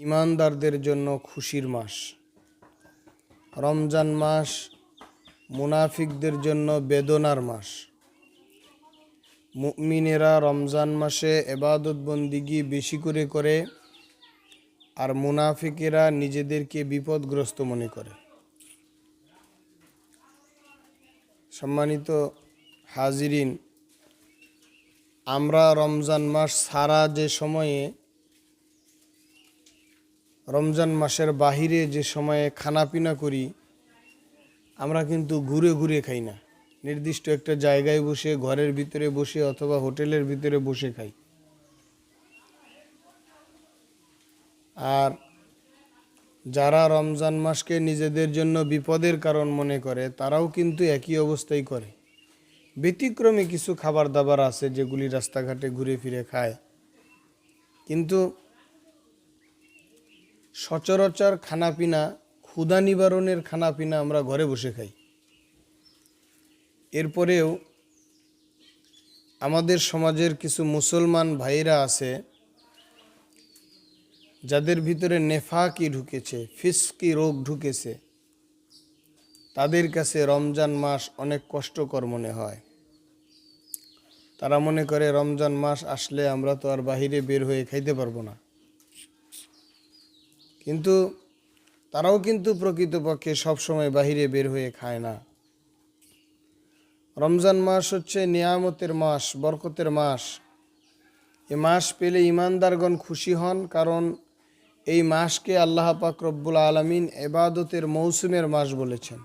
ইমানদারদের জন্য খুশির মাস। রমজান মাস মুনাফিকদের জন্য বেদনার মাস। মুমিনেরা রমজান মাসে এবাদত বন্দিগি বেশি করে করে আর মুনাফিকেরা নিজেদেরকে বিপদগ্রস্ত মনে করে। সম্মানিত হাজিরিন, আমরা রমজান মাস সারা যে সময়ে রমজান মাসের বাহিরে যে সময়ে খানাপিনা করি, আমরা কিন্তু ঘুরে ঘুরে খাই না। নির্দিষ্ট একটা জায়গায় বসে, ঘরের ভিতরে বসে অথবা হোটেলের ভিতরে বসে খাই। আর যারা রমজান মাসকে নিজেদের জন্য বিপদের কারণ মনে করে, তারাও কিন্তু একই অবস্থাই করে। ব্যতিক্রমে কিছু খাবার দাবার আছে যেগুলি রাস্তাঘাটে ঘুরে ফিরে খায়। কিন্তু সচরাচর খানাপিনা, ক্ষুধা নিবারণের খানাপিনা আমরা ঘরে বসে খাই। এরপরেও আমাদের সমাজের কিছু মুসলমান ভাইরা আছে, যাদের ভিতরে নেফাকি ঢুকেছে, ফিসকি রোগ ঢুকেছে। তাদের কাছে রমজান মাস অনেক কষ্টকর মনে হয়। তারা মনে করে, রমজান মাস আসলে আমরা তো আর বাহিরে বের হয়ে খাইতে পারব না। কিন্তু তারাও কিন্তু প্রকৃতপক্ষে সবসময় বাহিরে বের হয়ে খায় না। রমজান মাস হচ্ছে নিয়ামতের মাস, বরকতের মাস। এ মাস পেলে ইমানদারগণ খুশি হন কারণ এই মাসকে আল্লাহ পাক রব্বুল আলমিন এবাদতের মৌসুমের মাস বলেছেন।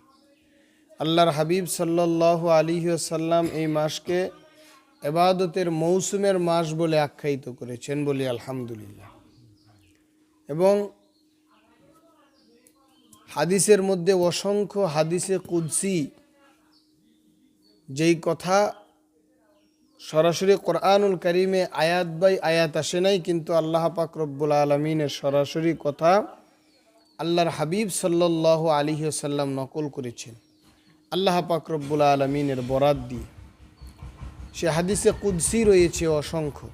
আল্লাহর হাবিব সাল্লাহ আলী সাল্লাম এই মাসকে এবাদতের মৌসুমের মাস বলে আখ্যায়িত করেছেন বলি আলহামদুলিল্লাহ। এবং হাদিসের মধ্যে অসংখ্য হাদিসে কুদ্সি। যেই কথা সরাসরি কোরআনুল করিমে আয়াত বাই আয়াত আসে নাই, কিন্তু আল্লাহ পাক রব্বুল আলমিনের সরাসরি কথা আল্লাহর হাবিব সাল্লাহ সাল্লাম নকল করেছেন। আল্লাহ পাক রব্বুল আলমিনের বরাত দিয়ে। সে হাদিসে কুদ্সি রয়েছে অসংখ্য।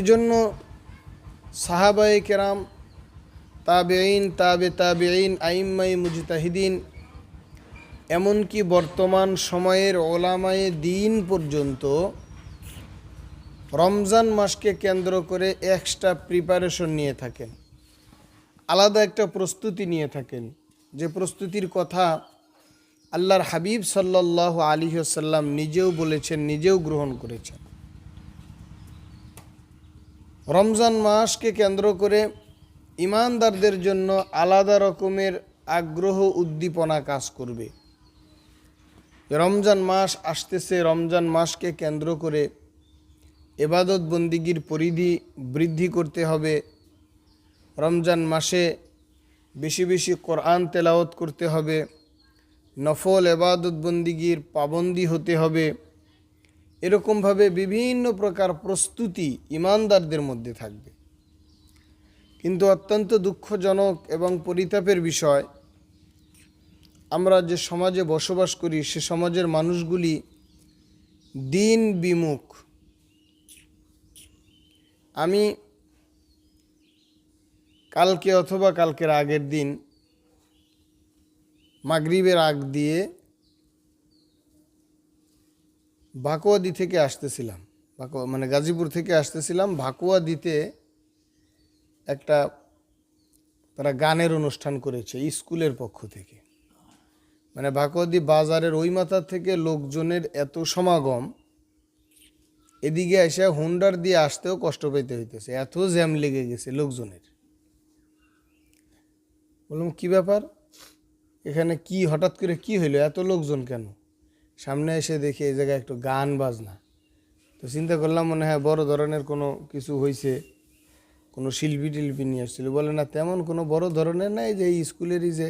এজন্য সাহাবায়ে কেরাম তাবেইন তাবে তাবেইন আইম্মাই মুজতাহিদিন। এমনকি বর্তমান সময়ের ওলামায়ে দিন পর্যন্ত রমজান মাসকে কেন্দ্র করে এক্সট্রা প্রিপারেশন নিয়ে থাকেন। আলাদা একটা প্রস্তুতি নিয়ে থাকেন। যে প্রস্তুতির কথা আল্লাহর হাবিব সাল্লাহ আলী সাল্লাম নিজেও বলেছেন, নিজেও গ্রহণ করেছেন। রমজান মাসকে কেন্দ্র করে ইমানদারদের জন্য আলাদা রকমের আগ্রহ উদ্দীপনা কাজ করবে। রমজান মাস আসতেছে, রমজান মাসকে কেন্দ্র করে এবাদত বন্দিগির পরিধি বৃদ্ধি করতে হবে। রমজান মাসে বেশি বেশি কোরআন তেলাওত করতে হবে। নফল এবাদত বন্দিগির পাবন্দি হতে হবে। এরকমভাবে বিভিন্ন প্রকার প্রস্তুতি ইমানদারদের মধ্যে থাকবে। কিন্তু অত্যন্ত দুঃখজনক এবং পরিতাপের বিষয়, আমরা যে সমাজে বসবাস করি, সে সমাজের মানুষগুলি দিন বিমুখ। আমি কালকে অথবা কালকের আগের দিন মাগরিবের আগ দিয়ে ভাকুয়াদি থেকে আসতেছিলাম। ভাকুয়া মানে গাজীপুর থেকে আসতেছিলাম, ভাকুয়া দিতে একটা তারা গানের অনুষ্ঠান করেছে স্কুলের পক্ষ থেকে। মানে ভাকুয়াদি বাজারের ওই মাথার থেকে লোকজনের এত সমাগম, এদিকে এসে হুন্ডার দিয়ে আসতেও কষ্ট পেতে হইতেছে, এত জ্যাম লেগে গেছে লোকজনের। বললাম, কি ব্যাপার? এখানে কি, হঠাৎ করে কি হইল? এত লোকজন কেন? সামনে এসে দেখি এই জায়গায় একটু গান বাজনা। তো চিন্তা করলাম মনে হয় বড় ধরনের কোনো কিছু হয়েছে কোনো শিল্পী টিল্পি নিয়ে আসছিল। বলে, না, তেমন কোনো বড় ধরনের নাই যে স্কুলেরই যে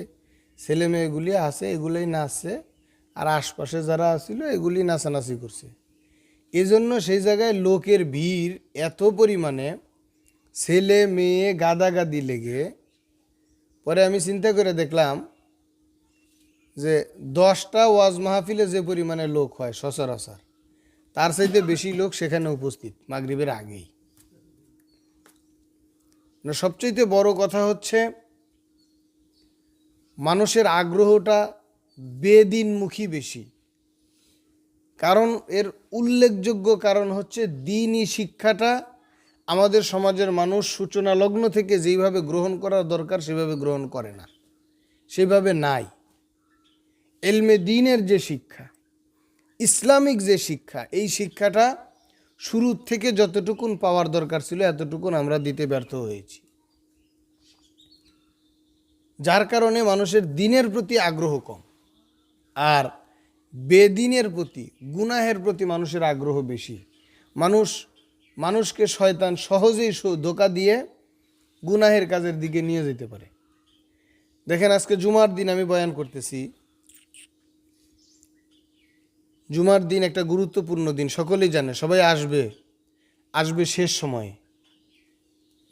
ছেলে মেয়েগুলি আছে, এগুলোই নাচছে। আর আশপাশে যারা আসছিল এগুলি নাচানাচি করছে। এজন্য সেই জায়গায় লোকের ভিড় এত পরিমাণে, ছেলে মেয়ে গাদাগাদি লেগে। পরে আমি চিন্তা করে দেখলাম যে, দশটা ওয়াজ মাহফিলে যে পরিমাণে লোক হয় সচরাচর, তার চাইতে বেশি লোক সেখানে উপস্থিত মাগরিবের আগেই। না সবচেয়ে বড় কথা হচ্ছে মানুষের আগ্রহটা বেদিনমুখী বেশি। কারণ এর উল্লেখযোগ্য কারণ হচ্ছে দিনই শিক্ষাটা আমাদের সমাজের মানুষ সূচনা লগ্ন থেকে যেইভাবে গ্রহণ করা দরকার সেভাবে গ্রহণ করে না, সেভাবে নাই। এলমে দিনের যে শিক্ষা, ইসলামিক যে শিক্ষা, এই শিক্ষাটা শুরু থেকে যতটুকুন পাওয়ার দরকার ছিল, এতটুকুন আমরা দিতে ব্যর্থ হয়েছি। যার কারণে মানুষের দিনের প্রতি আগ্রহ কম আর বেদিনের প্রতি, গুনাহের প্রতি মানুষের আগ্রহ বেশি। মানুষ, মানুষকে শয়তান সহজেই ধোকা দিয়ে গুনাহের কাজের দিকে নিয়ে যেতে পারে। দেখেন আজকে জুমার দিন আমি বয়ান করতেছি জুমার দিন একটা গুরুত্বপূর্ণ দিন, সকলেই জানে, সবাই আসবে আসবে শেষ সময়ে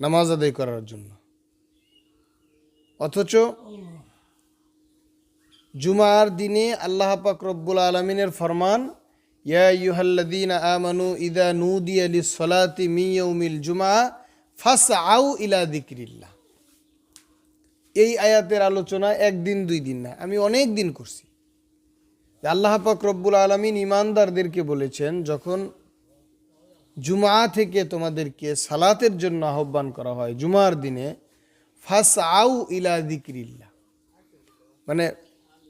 নামাজ আদায় করার জন্য। অথচ জুমার দিনে আল্লাহ পাক রব্বুল আলমিনের ফরমান, ইয়া ইউহাল্লাদিন আমানু ইদা নুদি আলি সলাতি মিয়ৌমিল জুমা ফাস আউ ইলা দিক্রিল্লা এই আয়াতের আলোচনা একদিন, দুই দিন না, আমি অনেক দিন করছি। আল্লাহ পাক রব্বুল আলমিন ইমানদারদেরকে বলেছেন, যখন জুমা থেকে তোমাদেরকে সালাতের জন্য আহ্বান করা হয় জুমার দিনে ফাস আউ ইলা দিক্রিল্লা মানে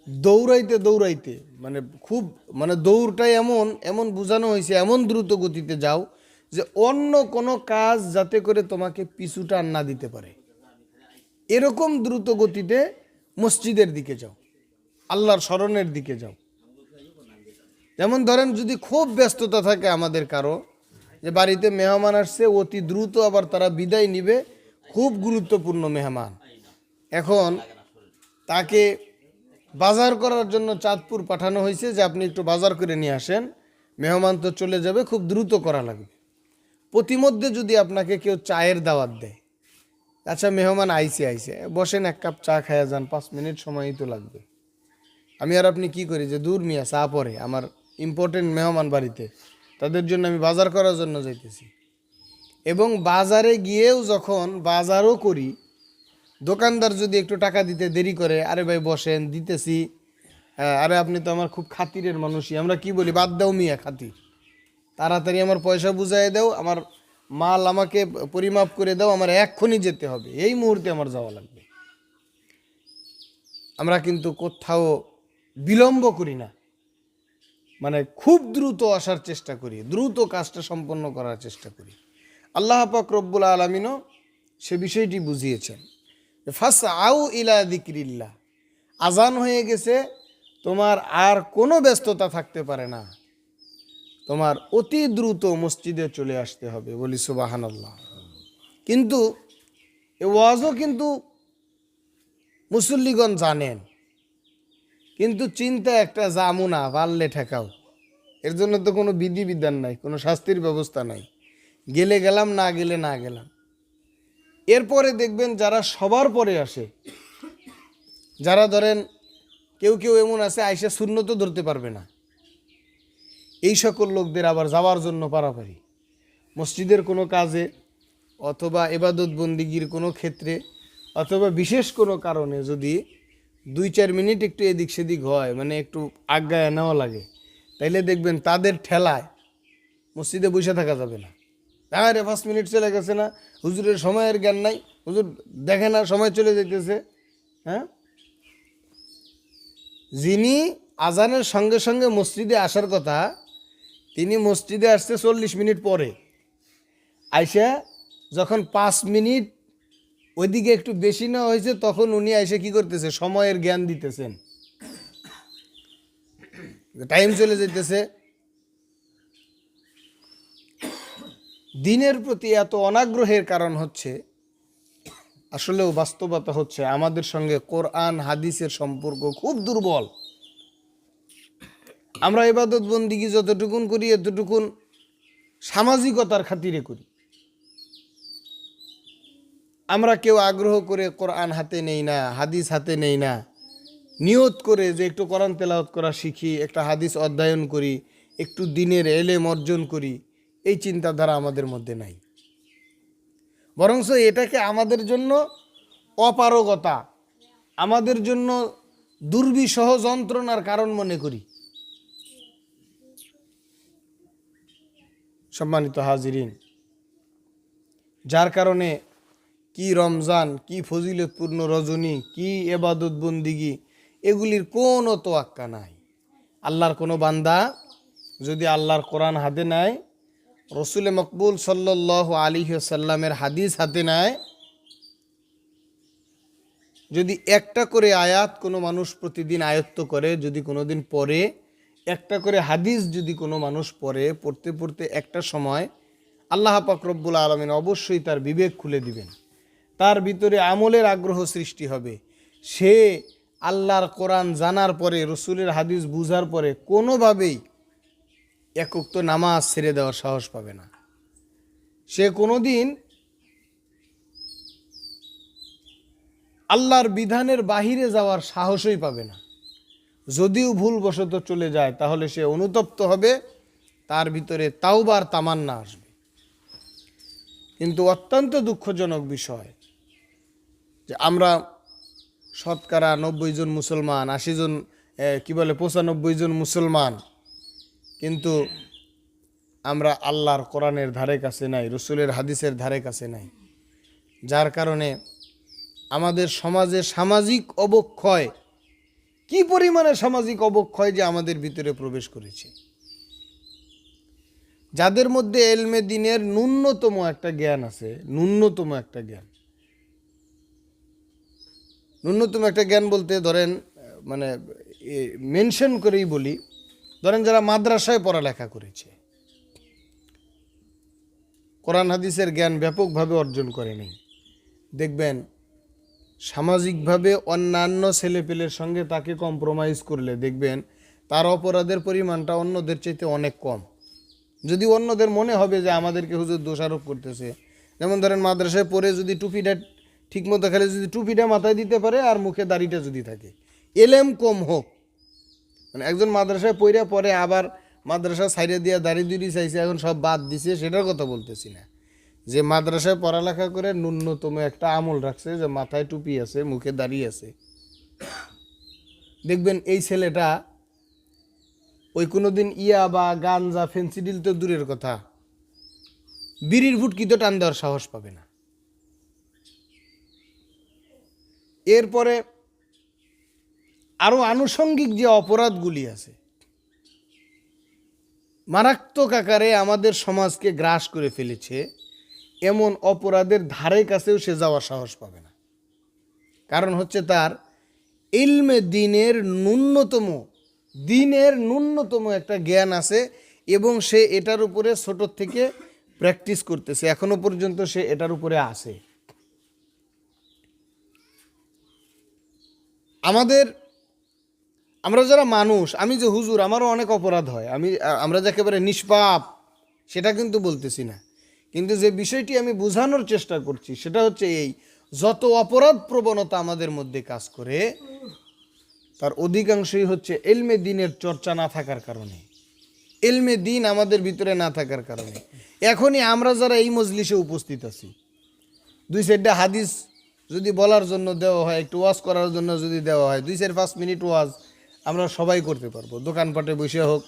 দৌড়াইতে দৌড়াইতে মানে খুব মানে দৌড়টাই এমন এমন বোঝানো হয়েছে, এমন দ্রুত গতিতে যাও যে অন্য কোনো কাজ যাতে করে তোমাকে পিছুটা না দিতে পারে। এরকম দ্রুত গতিতে মসজিদের দিকে যাও, আল্লাহর স্মরণের দিকে যাও। যেমন ধরেন যদি খুব ব্যস্ততা থাকে আমাদের কারও, যে বাড়িতে মেহমান আসছে, অতি দ্রুত আবার তারা বিদায় নিবে, খুব গুরুত্বপূর্ণ মেহমান। এখন তাকে বাজার করার জন্য চাঁদপুর পাঠানো হয়েছে যে আপনি একটু বাজার করে নিয়ে আসেন, মেহমান তো চলে যাবে, খুব দ্রুত করা লাগবে। প্রতিমধ্যে যদি আপনাকে কেউ চায়ের দাওয়াত দেয় আচ্ছা মেহমান আইসে আইসে, বসেন এক কাপ চা খায়া যান, পাঁচ মিনিট সময়ই তো লাগবে। আমি আর আপনি কি করি যে দূর মিয়া চা পরে, আমার ইম্পর্টেন্ট মেহমান বাড়িতে। তাদের জন্য আমি বাজার করার জন্য যাইতেছি। এবং বাজারে গিয়েও যখন বাজারও করি, দোকানদার যদি একটু টাকা দিতে দেরি করে, আরে ভাই বসেন, দিতেছি। আরে আপনি তো আমার খুব খাতিরের মানুষই, আমরা কি বলি, বাদ দাও মিয়া খাতির। তাড়াতাড়ি আমার পয়সা বুঝাই দাও, আমার মাল আমাকে পরিমাপ করে দাও, আমার এক্ষুনি যেতে হবে। এই মুহূর্তে আমার যাওয়া লাগবে। আমরা কিন্তু কোথাও বিলম্ব করি না। মানে খুব দ্রুত আসার চেষ্টা করি, দ্রুত কাজটা সম্পন্ন করার চেষ্টা করি। আল্লাহ পাক রব্বুল আলমিনও সে বিষয়টি বুঝিয়েছেন ফাস আউ ইলা দিক্রিল্লা আজান হয়ে গেছে, তোমার আর কোনো ব্যস্ততা থাকতে পারে না। তোমার অতি দ্রুত মসজিদে চলে আসতে হবে বলি সুবাহান আল্লাহ কিন্তু এ ওয়াজও কিন্তু মুসল্লিগণ জানেন। কিন্তু চিন্তা একটা জামুনা পারলে ঠেকাও। এর জন্য তো কোনো বিধিবিধান নাই, কোনো শাস্তির ব্যবস্থা নাই। গেলে গেলাম, না গেলে না গেলাম। এরপরে দেখবেন যারা সবার পরে আসে, যারা ধরেন কেউ কেউ এমন আছে, আইসা শূন্য তো ধরতে পারবে না। এই সকল লোকদের আবার যাওয়ার জন্য পারাপারি। মসজিদের কোনো কাজে অথবা এবাদত বন্দিগির কোনো ক্ষেত্রে অথবা বিশেষ কোনো কারণে যদি দুই চার মিনিট একটু এদিক সেদিক হয় মানে একটু আজ্ঞায় নেওয়া লাগে। তাইলে দেখবেন তাদের ঠেলায় মসজিদে বসে থাকা যাবে না। হ্যাঁ রে পাঁচ মিনিট চলে গেছে না, হুজুরের সময়ের জ্ঞান নাই, হুজুর দেখে না, সময় চলে যেতেছে হ্যাঁ? যিনি আজানের সঙ্গে সঙ্গে মসজিদে আসার কথা, তিনি মসজিদে আসছে চল্লিশ মিনিট পরে। আইসা যখন পাঁচ মিনিট ওইদিকে একটু বেশি না হয়েছে, তখন উনি এসে কি করতেছে? সময়ের জ্ঞান দিতেছেন। টাইম চলে যেতেছে দিনের প্রতি এত অনাগ্রহের কারণ হচ্ছে, আসলেও বাস্তবতা হচ্ছে আমাদের সঙ্গে কোরআন, হাদিসের সম্পর্ক খুব দুর্বল। আমরা এবাদত বন্দিগি যতটুকুন করি, এতটুকুন সামাজিকতার খাতিরে করি। আমরা কেউ আগ্রহ করে কোরআন হাতে নেই না, হাদিস হাতে নেই না, নিয়ত করে যে একটু কোরআন তেলাওয়াত করা শিখি, একটা হাদিস অধ্যয়ন করি, একটু দিনের এলেম অর্জন করি, এই চিন্তাধারা আমাদের মধ্যে নাই। বরঞ্চ এটাকে আমাদের জন্য অপারগতা, আমাদের জন্য দুর্বিষহ যন্ত্রণার কারণ মনে করি। সম্মানিত হাজিরিন, যার কারণে কি রমজান, কি ফজিলতপূর্ণ রজনী, কি এবাদত বন্দিগি এগুলির কোনো তোয়াক্কা নাই। আল্লাহর কোনো বান্দা যদি আল্লাহর কোরআন হাতে নেয়, রসুল মকবুল সাল্লাহ আলী সাল্লামের হাদিস হাতে নেয়, যদি একটা করে আয়াত কোনো মানুষ প্রতিদিন আয়ত্ত করে যদি কোনো দিন পড়ে, একটা করে হাদিস যদি কোনো মানুষ পড়ে, পড়তে পড়তে একটা সময় আল্লাহ পাক রব্বুল আলমিন অবশ্যই তার বিবেক খুলে দিবেন। তার ভিতরে আমলের আগ্রহ সৃষ্টি হবে। সে আল্লাহর কোরআন জানার পরে, রসুলের হাদিস বুঝার পরে কোনোভাবেই একক তো নামাজ ছেড়ে দেওয়ার সাহস পাবে না। সে কোনোদিন আল্লাহর বিধানের বাহিরে যাওয়ার সাহসই পাবে না। যদিও ভুলবশত চলে যায়, তাহলে সে অনুতপ্ত হবে, তার ভিতরে তাওবার তামান্না আসবে। কিন্তু অত্যন্ত দুঃখজনক বিষয় যে আমরা শতকরা নব্বই জন মুসলমান, আশি জন কি বলে, পঁচানব্বই জন মুসলমান। কিন্তু আমরা আল্লাহর কোরআনের ধারে কাছে নাই, রসুলের হাদিসের ধারে কাছে নাই। যার কারণে আমাদের সমাজে সামাজিক অবক্ষয়, কি পরিমাণে সামাজিক অবক্ষয় যে আমাদের ভিতরে প্রবেশ করেছে? যাদের মধ্যে এলমে দিনের ন্যূনতম একটা জ্ঞান আছে, ন্যূনতম একটা জ্ঞান। ন্যূনতম একটা জ্ঞান বলতে ধরেন মানে মেনশন করেই বলি, ধরেন যারা মাদ্রাসায় পড়ালেখা করেছে, কোরআন হাদিসের জ্ঞান ব্যাপকভাবে অর্জন করে নেই, দেখবেন সামাজিকভাবে অন্যান্য ছেলেপেলের সঙ্গে তাকে কম্প্রোমাইজ করলে দেখবেন তার অপরাধের পরিমাণটা অন্যদের চাইতে অনেক কম। যদি অন্যদের মনে হবে যে আমাদেরকে হুজুর দোষারোপ করতেছে, যেমন ধরেন মাদ্রাসায় পড়ে যদি টুপিটা ঠিকমতো খেলে যদি টুপিটা মাথায় দিতে পারে আর মুখে দাড়িটা যদি থাকে। এলেম কম হোক। মানে একজন মাদ্রাসায় পড়ে পরে আবার মাদ্রাসা সাইডে দিয়ে দাড়ি দুড়ি চাইছে, এখন সব বাদ দিছে, সেটার কথা বলতেছি না। যে মাদ্রাসায় পড়ালেখা করে ন্যূনতম একটা আমল রাখছে যে মাথায় টুপি আছে, মুখে দাড়ি আছে। দেখবেন এই ছেলেটা ওই কোনো দিন ইয়া বা গাঞ্জা ফেন্সিডিল তো দূরের কথা। বিড়ির ফুটকি তো টান দেওয়ার সাহস পাবে না। এরপরে আরও আনুষঙ্গিক যে অপরাধগুলি আছে, মারাত্মক আকারে আমাদের সমাজকে গ্রাস করে ফেলেছে, এমন অপরাধের ধারে কাছেও সে যাওয়ার সাহস পাবে না। কারণ হচ্ছে তার ইলমে দিনের ন্যূনতম দিনের ন্যূনতম একটা জ্ঞান আছে এবং সে এটার উপরে ছোটোর থেকে প্র্যাকটিস করতেছে। এখনও পর্যন্ত সে এটার উপরে আছে। আমাদের, আমরা যারা মানুষ, আমি যে হুজুর, আমারও অনেক অপরাধ হয়। আমি আমরা যে একেবারে নিষ্পাপ, সেটা কিন্তু বলতেছি না। কিন্তু যে বিষয়টি আমি বোঝানোর চেষ্টা করছি, সেটা হচ্ছে এই, যত অপরাধ প্রবণতা আমাদের মধ্যে কাজ করে, তার অধিকাংশই হচ্ছে এলমে দিনের চর্চা না থাকার কারণে। এলমে দিন আমাদের ভিতরে না থাকার কারণে। এখনই আমরা যারা এই মজলিসে উপস্থিত আছি, দুই সাইডটা হাদিস যদি বলার জন্য দেওয়া হয়, একটু ওয়াজ করার জন্য যদি দেওয়া হয়, দুই চার পাঁচ মিনিট ওয়াজ, আমরা সবাই করতে পারব। দোকানপাটে বসে হোক,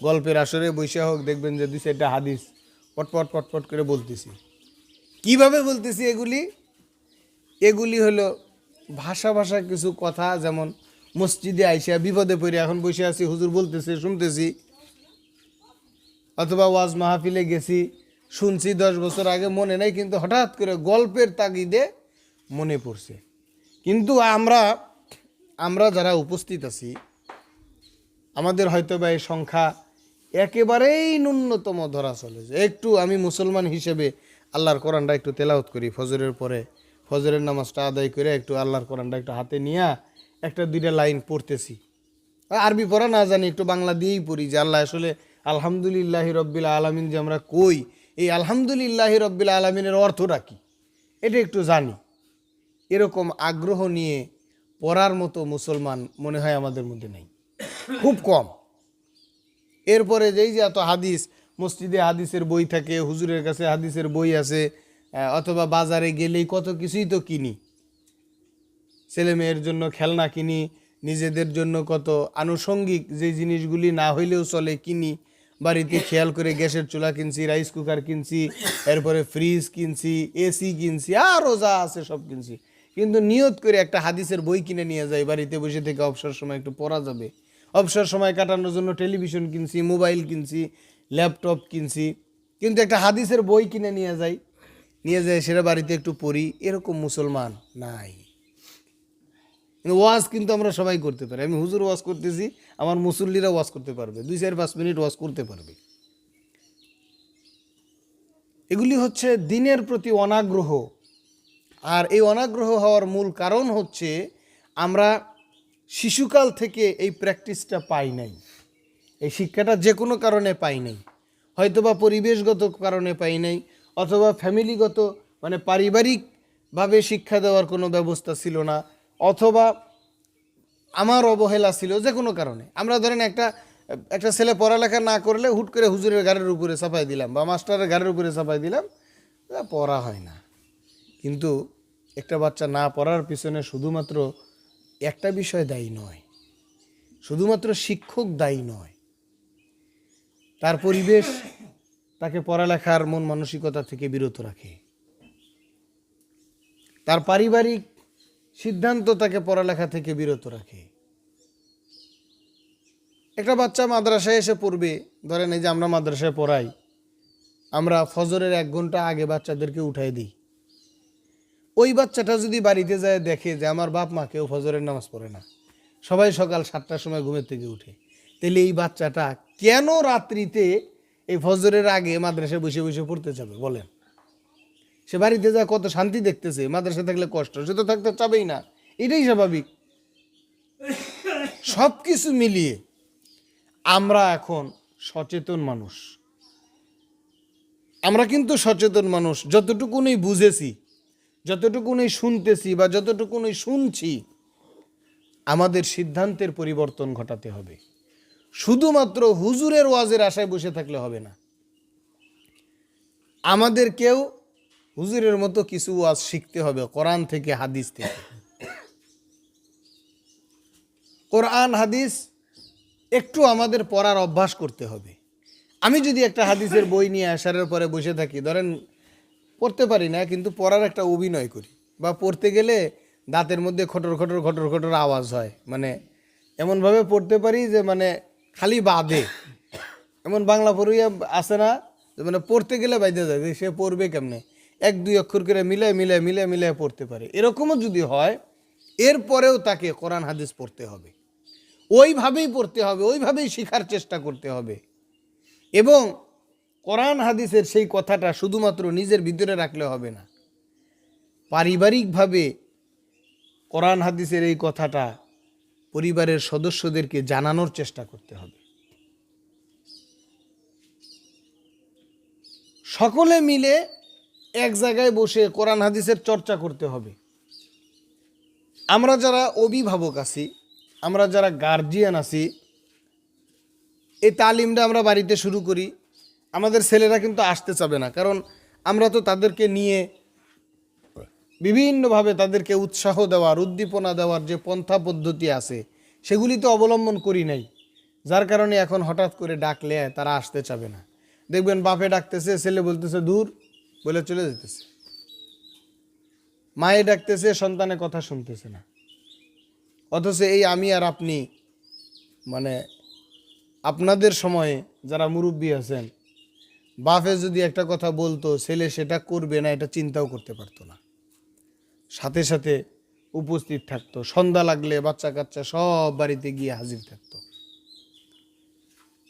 গল্পের আসরে বসে হোক, দেখবেন যে দুই চারটা হাদিস পটপট পটপট করে বলতেছি। কীভাবে বলতেছি এগুলি? এগুলি হলো ভাষা ভাষা কিছু কথা, যেমন মসজিদে আইসা বিপদে পড়ে এখন বসে আছি, হুজুর বলতেছে, শুনতেছি। অথবা ওয়াজ মাহফিলে গেছি, শুনছি দশ বছর আগে মনে নেই, কিন্তু হঠাৎ করে গল্পের তাগিদে মনে পড়ছে। কিন্তু আমরা আমরা যারা উপস্থিত আছি, আমাদের হয়তো বা এই সংখ্যা একেবারেই ন্যূনতম ধরা চলে যে একটু আমি মুসলমান হিসেবে আল্লাহর কোরআনটা একটু তেলাওত করি, ফজরের পরে। ফজরের নামাজটা আদায় করে একটু আল্লাহর কোরআনটা একটু হাতে নিয়ে একটা দুইটা লাইন পড়তেছি। আরবি পড়া না জানি, একটু বাংলা দিয়েই পড়ি যে আল্লাহ আসলে আলহামদুলিল্লাহ রব্বিল আলমিন যে আমরা কই, এই আলহামদুলিল্লাহ রব্বিল আলমিনের অর্থটা কি? এটা একটু জানি। এরকম আগ্রহ নিয়ে পড়ার মতো মুসলমান মনে হয় আমাদের মধ্যে নেই। খুব কম। এরপরে যেই যে এত হাদিস, মসজিদে হাদিসের বই থাকে, হুজুরের কাছে হাদিসের বই আছে অথবা বাজারে গেলেই কত কিছুই তো কিনি। ছেলে মেয়ের জন্য খেলনা কিনি, নিজেদের জন্য কত আনুষঙ্গিক যে জিনিসগুলি না হইলেও চলে কিনি। বাড়িতে খেয়াল করে গ্যাসের চুলা কিনছি, রাইস কুকার কিনছি, এরপরে ফ্রিজ কিনছি, এসি কিনছি আরও যা আছে সব কিনছি। কিন্তু নিয়ত করে একটা হাদিসের বই কিনে নিয়ে যাই বাড়িতে বসে থেকে অবসর সময় একটু পড়া যাবে। অবসর সময় কাটানোর জন্য টেলিভিশন কিনছি, মোবাইল কিনছি, ল্যাপটপ কিনছি, কিন্তু একটা হাদিসের বই কিনে নিয়ে যাই, নিয়ে যায় সেটা বাড়িতে একটু পড়ি, এরকম মুসলমান নাই। ওয়াজ কিন্তু আমরা সবাই করতে পারি। আমি হুজুর ওয়াজ করতেছি, আমার মুসল্লিরা ওয়াজ করতে পারবে, দুই চার পাঁচ মিনিট ওয়াজ করতে পারবে। এগুলি হচ্ছে দিনের প্রতি অনাগ্রহ। আর এই অনাগ্রহ হওয়ার মূল কারণ হচ্ছে আমরা শিশুকাল থেকে এই প্র্যাকটিসটা পাই নাই। এই শিক্ষাটা যে কোনো কারণে পাই নাই। হয়তোবা পরিবেশগত কারণে পাই নাই, অথবা ফ্যামিলিগত মানে পারিবারিকভাবে শিক্ষা দেওয়ার কোনো ব্যবস্থা ছিল না, অথবা আমার অবহেলা ছিল যে কোনো কারণে। আমরা ধরেন একটা একটা ছেলে পড়ালেখা না করলে হুট করে হুজুরের গাড়ির উপরে চাপাই দিলাম বা মাস্টারের গাড়ির উপরে চাপাই দিলাম পড়া হয় না। কিন্তু একটা বাচ্চা না পড়ার পিছনে শুধুমাত্র একটা বিষয় দায়ী নয়, শুধুমাত্র শিক্ষক দায়ী নয়, তার পরিবেশ তাকে পড়ালেখার মন মানসিকতা থেকে বিরত রাখে। তার পারিবারিক সিদ্ধান্ত তাকে পড়ালেখা থেকে বিরত রাখে। একটা বাচ্চা মাদ্রাসায় এসে পড়বে, ধরেন এই যে আমরা মাদ্রাসায় পড়াই, আমরা ফজরের এক ঘণ্টা আগে বাচ্চাদেরকে উঠাই দিই। ওই বাচ্চাটা যদি বাড়িতে যায় দেখে যে আমার বাপ মা কেউ ফজরের নামাজ পড়ে না, সবাই সকাল সাতটার সময় ঘুমের থেকে উঠে। তাহলে এই বাচ্চাটা কেন রাত্রিতে এই ফজরের আগে মাদ্রাসায় বসে বসে পড়তে যাবে, বলেন? সে বাড়িতে যা কত শান্তি দেখতেছে মাদ্রাসা থাকলে কষ্ট, সে তো থাকতে চাবেই না, এটাই স্বাভাবিক। সব কিছু মিলিয়ে আমরা এখন সচেতন মানুষ। আমরা কিন্তু সচেতন মানুষ, যতটুকুনই বুঝেছি যতটুকুনই শুনতেছি বা যতটুকুনই শুনছি, আমাদের সিদ্ধান্তের পরিবর্তন ঘটাতে হবে। শুধুমাত্র হুজুরের ওয়াজের আশায় বসে থাকলে হবে না। আমাদেরকেও হুজুরের মতো কিছু ওয়াজ শিখতে হবে, কোরআন থেকে হাদিস থেকে। কোরআন, হাদিস একটু আমাদের পড়ার অভ্যাস করতে হবে। আমি যদি একটা হাদিসের বই নিয়ে আসারের পরে বসে থাকি, ধরেন পড়তে পারি না, কিন্তু পড়ার একটা অভিনয় করি। বা পড়তে গেলে দাঁতের মধ্যে খটর খটর খটর খটর আওয়াজ হয়। মানে এমনভাবে পড়তে পারি যে মানে খালি বাদে। এমন বাংলা পড়িয়া আছে না যে মানে পড়তে গেলে বাইতে যায় যে সে পড়বে কেমনে? এক, দুই অক্ষর করে মিলে মিলে মিলে মিলে পড়তে পারে। এরকমও যদি হয়, এরপরেও তাকে কোরআন, হাদিস পড়তে হবে। ওইভাবেই পড়তে হবে, ওইভাবেই শেখার চেষ্টা করতে হবে। এবং কোরআন হাদিসের সেই কথাটা শুধুমাত্র নিজের ভিতরে রাখলে হবে না। পারিবারিকভাবে কোরআন হাদিসের এই কথাটা পরিবারের সদস্যদেরকে জানানোর চেষ্টা করতে হবে। সকলে মিলে এক জায়গায় বসে কোরআন হাদিসের চর্চা করতে হবে। আমরা যারা অভিভাবক আছি, আমরা যারা গার্জিয়ান আছি, এই তালিমটা আমরা বাড়িতে শুরু করি। আমাদের ছেলেরা কিন্তু আসতে চাবে না, কারণ আমরা তো তাদেরকে নিয়ে বিভিন্নভাবে তাদেরকে উৎসাহ দেওয়ার, উদ্দীপনা দেওয়ার যে পন্থা পদ্ধতি আছে, সেগুলি তো অবলম্বন করি নাই। যার কারণে এখন হঠাৎ করে ডাকলে তারা আসতে চাবে না। দেখবেন বাপে ডাকতেছে, ছেলে বলতেছে, দূর, বলে চলে যেতেছে মায়ে ডাকতেছে সন্তানের কথা শুনতেছে না। অথচ এই আমি আর আপনি মানে আপনাদের সময়ে যারা মুরব্বী আছেন বাপে যদি একটা কথা বলতো, ছেলে সেটা করবে না, এটা চিন্তাও করতে পারতো না। সাথে সাথে উপস্থিত থাকতো, সন্ধ্যা লাগলে বাচ্চা কাচ্চা সব বাড়িতে গিয়ে হাজির থাকতো।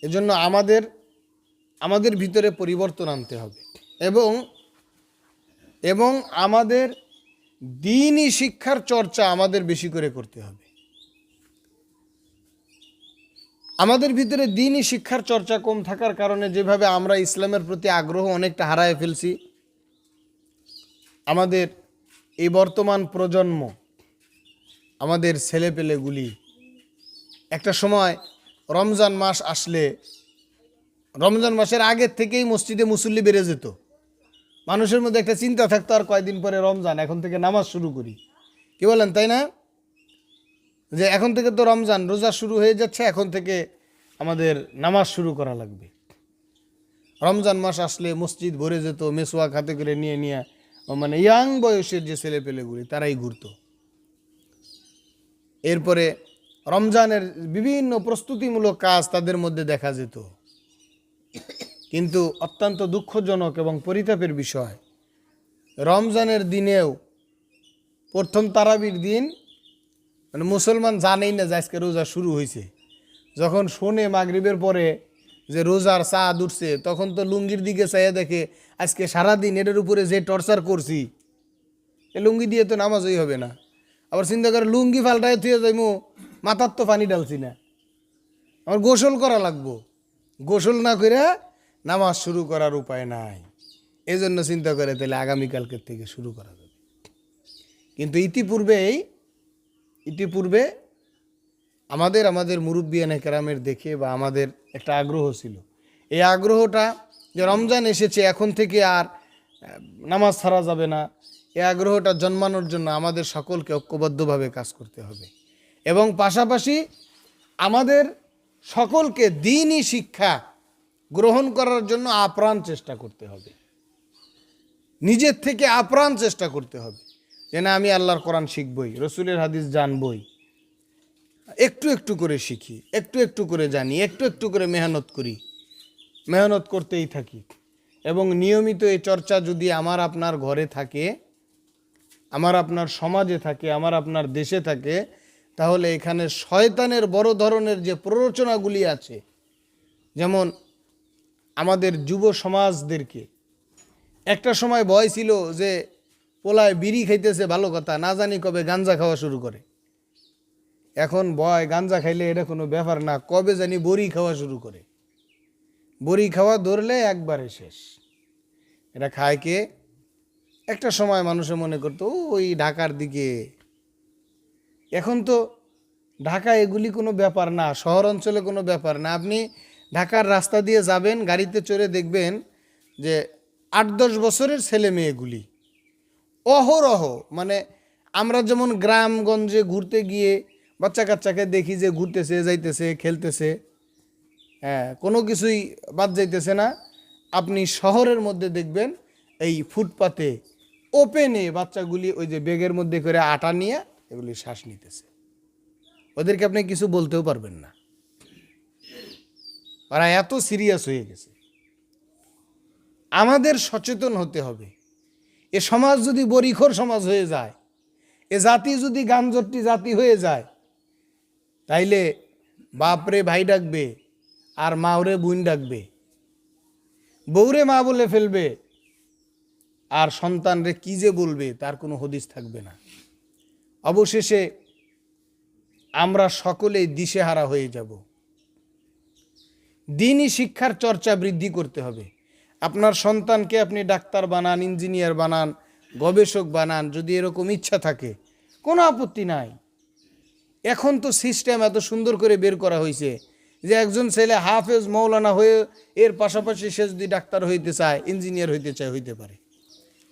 এজন্য আমাদের আমাদের ভিতরে পরিবর্তন আনতে হবে। এবং এবং আমাদের দিনই শিক্ষার চর্চা আমাদের বেশি করে করতে হবে। আমাদের ভিতরে দিনই শিক্ষার চর্চা কম থাকার কারণে যেভাবে আমরা ইসলামের প্রতি আগ্রহ অনেকটা হারায় ফেলছি, আমাদের এই বর্তমান প্রজন্ম, আমাদের ছেলেপেলেগুলি। একটা সময় রমজান মাস আসলে, রমজান মাসের আগের থেকেই মসজিদে মুসল্লি বেড়ে যেত। মানুষের মধ্যে একটা চিন্তা থাকতো, আর কয়দিন পরে রমজান, এখন থেকে নামাজ শুরু করি। কি বলেন, তাই না? যে এখন থেকে তো রমজান, রোজা শুরু হয়ে যাচ্ছে, এখন থেকে আমাদের নামাজ শুরু করা লাগবে। রমজান মাস আসলে মসজিদ ভরে যেত মেসোয়াক হাতে করে নিয়ে নিয়ে মানে ইয়াং বয়সের যে ছেলে পেলেগুলি তারাই ঘুরতো। এরপরে রমজানের বিভিন্ন প্রস্তুতিমূলক কাজ তাদের মধ্যে দেখা যেত। কিন্তু অত্যন্ত দুঃখজনক এবং পরিতাপের বিষয়, রমজানের দিনেও প্রথম তারাবির দিন মানে মুসলমান জানেই না যে আজকে রোজা শুরু হয়েছে যখন শোনে মাগরিবের পরে যে রোজার চাঁদ উঠছে, তখন তো লুঙ্গির দিকে চাইয়া দেখে, আজকে সারাদিন এটার উপরে যে টর্চার করছি, এ লুঙ্গি দিয়ে তো নামাজই হবে না। আবার চিন্তা করে লুঙ্গি ফাল্টায় থুয়ে যাইমু, মাথার তো পানি ডালছি না। আমার গোসল করা লাগবো। গোসল না করে নামাজ শুরু করার উপায় নাই। এই জন্য চিন্তা করে তাহলে আগামীকালকের থেকে শুরু করা যাবে। কিন্তু ইতিপূর্বেই ইতিপূর্বে আমাদের আমাদের মুরব্বিয়ানে কেরামের দেখে বা আমাদের একটা আগ্রহ ছিল। এই আগ্রহটা যে রমজান এসেছে, এখন থেকে আর নামাজ ছাড়া যাবে না। এই আগ্রহটা জন্মানোর জন্য আমাদের সকলকে ঐক্যবদ্ধভাবে কাজ করতে হবে। এবং পাশাপাশি আমাদের সকলকে দিনই শিক্ষা গ্রহণ করার জন্য আপ্রাণ চেষ্টা করতে হবে। নিজের থেকে আপ্রাণ চেষ্টা করতে হবে। যে না, আমি আল্লাহর কোরআন শিখবই, রসুলের হাদিস জানবই। একটু একটু করে শিখি, একটু একটু করে জানি, একটু একটু করে মেহনত করি। মেহনত করতেই থাকি। এবং নিয়মিত এই চর্চা যদি আমার আপনার ঘরে থাকে, আমার আপনার সমাজে থাকে, আমার আপনার দেশে থাকে, তাহলে এখানে শয়তানের বড় ধরনের যে প্ররোচনাগুলি আছে, যেমন আমাদের যুব সমাজদেরকে। একটা সময় ভয় ছিল যে পোলায় বিড়ি খাইতেছে ভালো কথা না জানি কবে গাঞ্জা খাওয়া শুরু করে। এখন ভয় গাঞ্জা খাইলে এটা কোনো ব্যাপার না কবে জানি বড়ি খাওয়া শুরু করে। বড়ি খাওয়া ধরলে একবারে শেষ। এটা খায় কে? একটা সময় মানুষে মনে করতো "ও, ওই ঢাকার দিকে। এখন তো ঢাকা এগুলি কোনো ব্যাপার না শহর অঞ্চলে কোনো ব্যাপার না। আপনি ঢাকার রাস্তা দিয়ে যাবেন গাড়িতে চড়ে দেখবেন যে আট দশ বছরের ছেলে মেয়েগুলি। অহরহ। মানে আমরা যেমন গ্রামগঞ্জে ঘুরতে গিয়ে বাচ্চা কাচ্চাকে দেখি যে ঘুরতেছে, যাইতেছে, খেলতেছে হ্যাঁ কোনো কিছুই বাদ যাইতেছে না। আপনি শহরের মধ্যে দেখবেন এই ফুটপাতে ওপেনে বাচ্চাগুলি ওই যে বেগের মধ্যে করে আটা নিয়ে এগুলি শ্বাস নিতেছে। ওদেরকে আপনি কিছু বলতেও পারবেন না। ওরা এত সিরিয়াস হয়ে গেছে। আমাদের সচেতন হতে হবে। এ সমাজ যদি বরিখোর সমাজ হয়ে যায়, এ জাতি যদি গানজট্টি জাতি হয়ে যায়, তাইলে বাপরে ভাই ডাকবে আর মাওরে বুন ডাকবে। বউরে মা বলে ফেলবে আর সন্তানরে কি যে বলবে তার কোনো হদিস থাকবে না। অবশেষে আমরা সকলেই দিশেহারা হয়ে যাব। দিনই শিক্ষার চর্চা বৃদ্ধি করতে হবে। আপনার সন্তানকে আপনি ডাক্তার বানান, ইঞ্জিনিয়ার বানান, গবেষক বানান, যদি এরকম ইচ্ছা থাকে, কোনো আপত্তি নাই। এখন তো সিস্টেম এত সুন্দর করে বের করা হয়েছে যে একজন ছেলে হাফেজ মৌলানা হয়ে এর পাশাপাশি সে যদি ডাক্তার হইতে চায় ইঞ্জিনিয়ার হইতে চায়, হইতে পারে।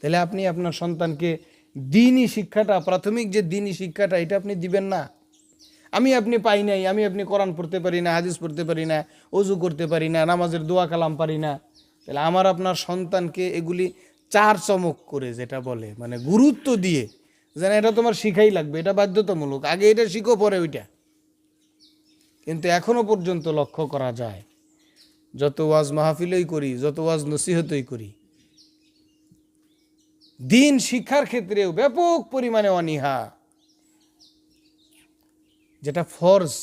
তাহলে আপনি আপনার সন্তানকে দিনই শিক্ষাটা, প্রাথমিক যে দিনই শিক্ষাটা, এটা আপনি দিবেন না। আমি আপনি পাই নাই, আমি আপনি কোরআন পড়তে পারি না, হাদিস পড়তে পারি না অজু করতে পারি না, নামাজের দোয়া কালাম পারি না। তাহলে আমার আপনার সন্তানকে এগুলি চার চমক করে যেটা বলে মানে গুরুত্ব দিয়ে, যেন এটা তোমার শিখাই লাগবে, এটা বাধ্যতামূলক। আগে এটা শিখো, পরে ওইটা। কিন্তু এখনও পর্যন্ত লক্ষ্য করা যায়, যত ওয়াজ মাহফিলই করি, যত ওয়াজ নসিহতই করি, দিন শিক্ষার ক্ষেত্রেও ব্যাপক পরিমাণে অনীহা। যেটা ফরজ,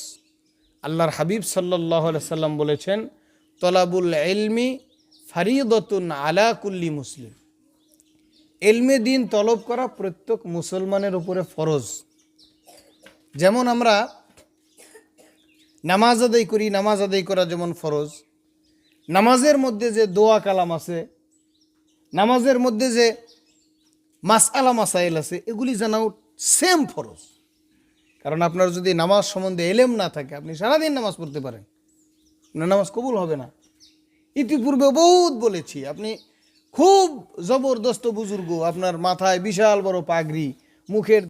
আল্লাহর হাবিব সাল্লাহ সাল্লাম বলেছেন, তলাবুল এলমি ফারিদতুন আলা কুল্লি মুসলিম। এলমে দিন তলব করা প্রত্যেক মুসলমানের উপরে ফরজ। যেমন আমরা নামাজ আদায় করি, নামাজ আদায় করা যেমন ফরজ। নামাজের মধ্যে যে দোয়া কালাম আছে, নামাজের মধ্যে যে মাসআলা মাসাইল আছে, এগুলি জানাও সেম ফরজ। কারণ আপনার যদি নামাজ সম্বন্ধে এলেম না থাকে, আপনি সারাদিন নামাজ পড়তে পারেন। আপনার নামাজ কবুল হবে না। ইতিপূর্বে বহুত বলেছি আপনি খুব জবরদস্ত বুজুর্গ আপনার মাথায় বিশাল বড় পাগড়ি মুখের